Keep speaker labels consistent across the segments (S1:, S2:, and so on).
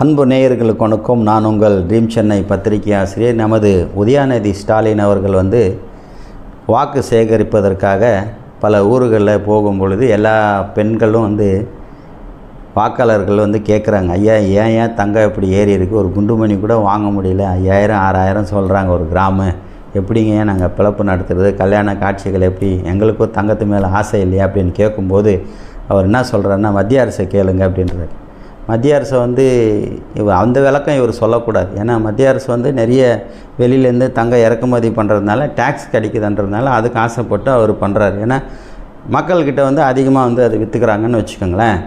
S1: அன்பு நேயர்களுக்கு வணக்கம். நான் உங்கள் ட்ரீம் சென்னை பத்திரிகை ஆசிரியர் நமது உதயாநிதி ஸ்டாலின் அவர்கள் வந்து வாக்கு சேகரிப்பதற்காக பல ஊர்களில் போகும் பொழுது எல்லா பெண்களும் வந்து வாக்காளர்கள் வந்து கேட்குறாங்க ஐயா ஏன் ஏன் தங்கம் இப்படி ஏறி இருக்குது ஒரு குண்டுமணி கூட வாங்க முடியல. ஐயாயிரம் ஆறாயிரம் சொல்கிறாங்க ஒரு கிராமம் எப்படிங்க நாங்கள் பிழப்பு நடத்துகிறது கல்யாண காட்சிகள் எப்படி? எங்களுக்கும் தங்கத்து மேலே ஆசை இல்லையா? அப்படின்னு கேட்கும்போது அவர் என்ன சொல்கிறாருன்னா மத்திய அரசை கேளுங்க அப்படின்றார். மத்திய அரசை வந்து அந்த விளக்கம் இவர் சொல்லக்கூடாது. ஏன்னா மத்திய அரசு வந்து நிறைய வெளியிலேருந்து தங்க இறக்குமதி பண்ணுறதுனால டேக்ஸ் கிடைக்குதுன்றதுனால அதுக்கு ஆசைப்பட்டு அவர் பண்ணுறாரு ஏன்னா மக்கள்கிட்ட வந்து அதிகமாக வந்து அதை விற்றுக்கிறாங்கன்னு வச்சுக்கோங்களேன்.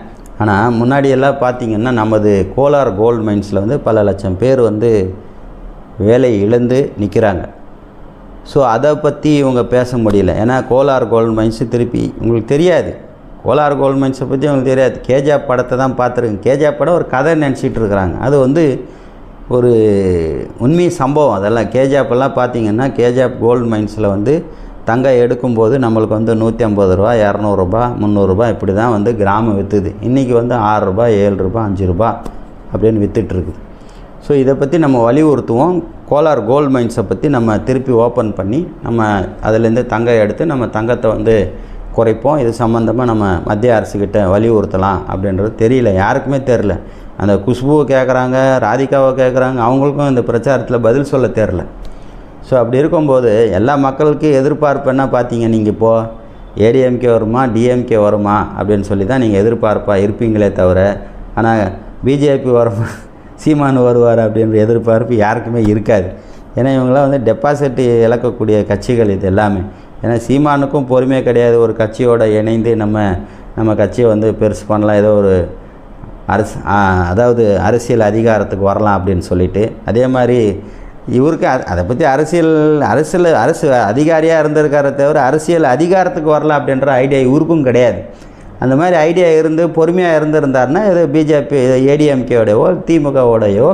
S1: ஆனால் முன்னாடியெல்லாம் பார்த்திங்கன்னா நமது கோலார் கோல்டு மைன்ஸில் வந்து பல லட்சம் பேர் வந்து வேலை இழந்து நிற்கிறாங்க. ஸோ அதை பற்றி இவங்க பேச முடியல. ஏன்னா கோலார் கோல்டு மைன்ஸு திருப்பி உங்களுக்கு தெரியாது. கோலார் கோல்டு பற்றி அவங்களுக்கு தெரியாது. கேஜா படத்தை தான் பார்த்துருக்கேன். கேஜா படம் ஒரு கதை நினச்சிட்டு இருக்கிறாங்க. அது வந்து ஒரு உண்மை சம்பவம் அதெல்லாம். கேஜாப்பெல்லாம் பார்த்தீங்கன்னா கேஜாப் கோல்டு மைன்ஸில் வந்து தங்கம் எடுக்கும்போது நம்மளுக்கு வந்து நூற்றி ஐம்பது ரூபா இரநூறுபா முந்நூறுரூபா இப்படி தான் வந்து கிராமம் விற்றுது இன்றைக்கி வந்து ஆறுரூபா ஏழு ரூபா அஞ்சு ரூபா அப்படின்னு விற்றுட்ருக்குது ஸோ இதை பற்றி நம்ம வலியுறுத்துவோம். கோலார் கோல்டு மைன்ஸை பற்றி நம்ம திருப்பி ஓப்பன் பண்ணி நம்ம அதுலேருந்து தங்கம் எடுத்து நம்ம தங்கத்தை வந்து குறைப்போம். இது சம்மந்தமாக நம்ம மத்திய அரசுக்கிட்ட வலியுறுத்தலாம் அப்படின்றது தெரியல. யாருக்குமே தெரில அந்த குஷ்புவை கேட்குறாங்க ராதிகாவை கேட்குறாங்க அவங்களுக்கும் இந்த பிரச்சாரத்தில் பதில் சொல்ல தெரில ஸோ அப்படி இருக்கும்போது எல்லா மக்களுக்கும் எதிர்பார்ப்பு என்ன பார்த்தீங்க நீங்கள் இப்போது ஏடிஎம்கே வருமா டிஎம்கே வருமா அப்படின்னு சொல்லி தான் நீங்கள் எதிர்பார்ப்பாக இருப்பீங்களே தவிர ஆனால் பிஜேபி வருமா சீமானு வருவார் அப்படின்ற எதிர்பார்ப்பு யாருக்குமே இருக்காது. ஏன்னா இவங்களாம் வந்து டெபாசிட் இழக்கக்கூடிய கட்சிகள் இது எல்லாமே. ஏன்னா சீமானுக்கும் பொறுமையே கிடையாது. ஒரு கட்சியோடு இணைந்து நம்ம நம்ம கட்சியை வந்து பெருசு பண்ணலாம். ஏதோ ஒரு அரசு அதாவது அரசியல் அதிகாரத்துக்கு வரலாம் அப்படின்னு சொல்லிட்டு. அதே மாதிரி இவருக்கு அதை பற்றி அரசியல் அரசியல் அரசு அதிகாரியாக இருந்திருக்காரே தவிர அரசியல் அதிகாரத்துக்கு வரலாம் அப்படின்ற ஐடியா இவருக்கும் கிடையாது. அந்த மாதிரி ஐடியா இருந்து பொறுமையாக இருந்திருந்தாருன்னா இது பிஜேபி ஏடிஎம்கேவோடையோ திமுகவோடையோ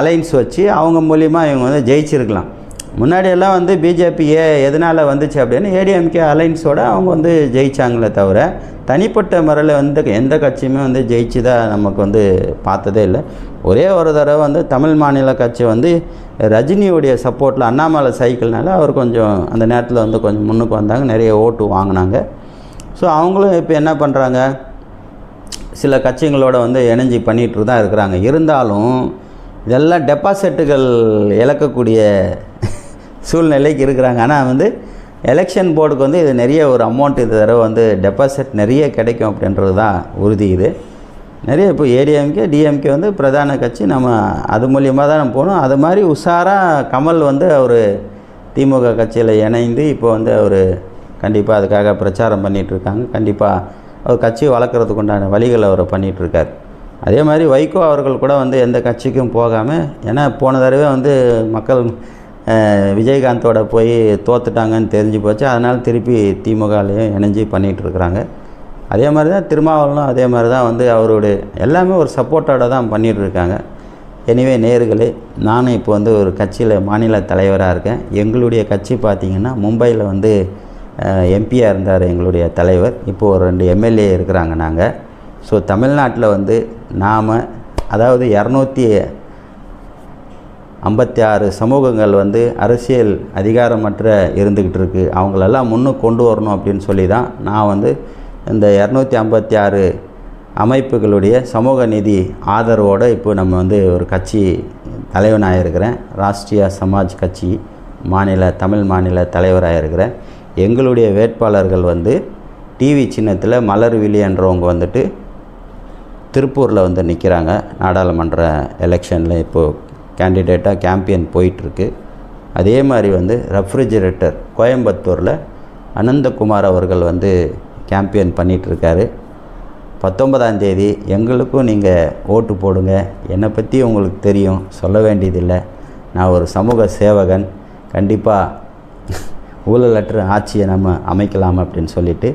S1: அலைன்ஸ் வச்சு அவங்க மூலிமா இவங்க வந்து ஜெயிச்சிருக்கலாம். முன்னாடியெல்லாம் வந்து பிஜேபி ஏ எதனால் வந்துச்சு அப்படின்னு ஏடிஎம்கே அலைன்ஸோடு அவங்க வந்து ஜெயித்தாங்களே தவிர தனிப்பட்ட முறையில் வந்து எந்த கட்சியுமே வந்து ஜெயிச்சுதான் நமக்கு வந்து பார்த்ததே இல்லை. ஒரே ஒரு தடவை வந்து தமிழ் மாநில கட்சி வந்து ரஜினியுடைய சப்போர்ட்டில் அண்ணாமலை சைக்கிள்னால அவர் கொஞ்சம் அந்த நேரத்தில் வந்து கொஞ்சம் முன்னுக்கு வந்தாங்க நிறைய ஓட்டு வாங்கினாங்க. ஸோ அவங்களும் இப்போ என்ன பண்ணுறாங்க சில கட்சிகளோட வந்து இணைஞ்சி பண்ணிகிட்டு தான் இருக்கிறாங்க. இருந்தாலும் இதெல்லாம் டெபாசிட்டுகள் இழக்கக்கூடிய சூழ்நிலைக்கு இருக்கிறாங்க. ஆனால் வந்து எலெக்ஷன் போர்டுக்கு வந்து இது நிறைய ஒரு அமௌண்ட் இது தடவை வந்து டெபாசிட் நிறைய கிடைக்கும் அப்படின்றது தான் உறுதி இது. நிறைய இப்போ ஏடிஎம்கே டிஎம்கே வந்து பிரதான கட்சி. நம்ம அது மூலியமாக தான் நம்ம போகணும். அது மாதிரி உஷாராக கமல் வந்து அவர் திமுக கட்சியில் இணைந்து இப்போ வந்து அவர் கண்டிப்பாக அதுக்காக பிரச்சாரம் பண்ணிகிட்ருக்காங்க கண்டிப்பாக அவர் கட்சி வளர்க்குறதுக்கு உண்டான வழிகளை அவர் பண்ணிகிட்ருக்கார் அதே மாதிரி வைகோ அவர்கள் கூட வந்து எந்த கட்சிக்கும் போகாமல் ஏன்னா போன தடவை வந்து மக்கள் விஜயகாந்தோட போய் தோத்துட்டாங்கன்னு தெரிஞ்சு போச்சு. அதனால் திருப்பி திமுகலையும் இணைஞ்சு பண்ணிகிட்ருக்குறாங்க. அதே மாதிரி தான் திருமாவளவனும் அதே மாதிரி தான் வந்து அவருடைய எல்லாமே ஒரு சப்போர்ட்டோட தான் பண்ணிகிட்ருக்காங்க. எனிவே நேர்களே நானும் இப்போ வந்து ஒரு கட்சியில் மாநில தலைவராக இருக்கேன். எங்களுடைய கட்சி பார்த்திங்கன்னா மும்பையில் வந்து எம்பியாக இருந்தார் எங்களுடைய தலைவர். இப்போது ஒரு ரெண்டு எம்எல்ஏ இருக்கிறாங்க நாங்கள் ஸோ தமிழ்நாட்டில் வந்து நாம் அதாவது இரநூத்தி ஐம்பத்தி ஆறு சமூகங்கள் வந்து அரசியல் அதிகாரமற்ற இருந்துக்கிட்டு இருக்குது அவங்களெல்லாம் முன்னுக்கு கொண்டு வரணும் அப்படின்னு சொல்லி தான் நான் வந்து இந்த இரநூத்தி ஐம்பத்தி ஆறு அமைப்புகளுடைய சமூக நிதி ஆதரவோடு இப்போ நம்ம வந்து ஒரு கட்சி தலைவனாக இருக்கிறேன். ராஷ்ட்ரிய சமாஜ் கட்சி மாநில தமிழ் மாநில தலைவராக இருக்கிறேன். எங்களுடைய வேட்பாளர்கள் வந்து டிவி சின்னத்தில் மலர் என்றவங்க வந்துட்டு திருப்பூரில் வந்து நிற்கிறாங்க. நாடாளுமன்ற எலெக்ஷனில் இப்போது கேண்டிடேட்டாக கேம்பியன் போயிட்டுருக்கு. அதே மாதிரி வந்து ரெஃப்ரிஜிரேட்டர் கோயம்புத்தூரில் அனந்தகுமார் அவர்கள் வந்து கேம்பியன் பண்ணிகிட்ருக்காரு பத்தொன்பதாம் தேதி எங்களுக்கும் நீங்கள் ஓட்டு போடுங்க. என்னை பற்றி உங்களுக்கு தெரியும். சொல்ல வேண்டியதில்லை. நான் ஒரு சமூக சேவகன். கண்டிப்பாக ஊழலற்ற ஆட்சியை நம்ம அமைக்கலாம் அப்படின்னு சொல்லிட்டு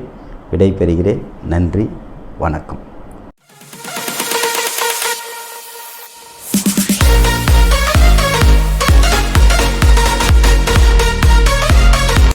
S1: விடைபெறுகிறேன். நன்றி வணக்கம்.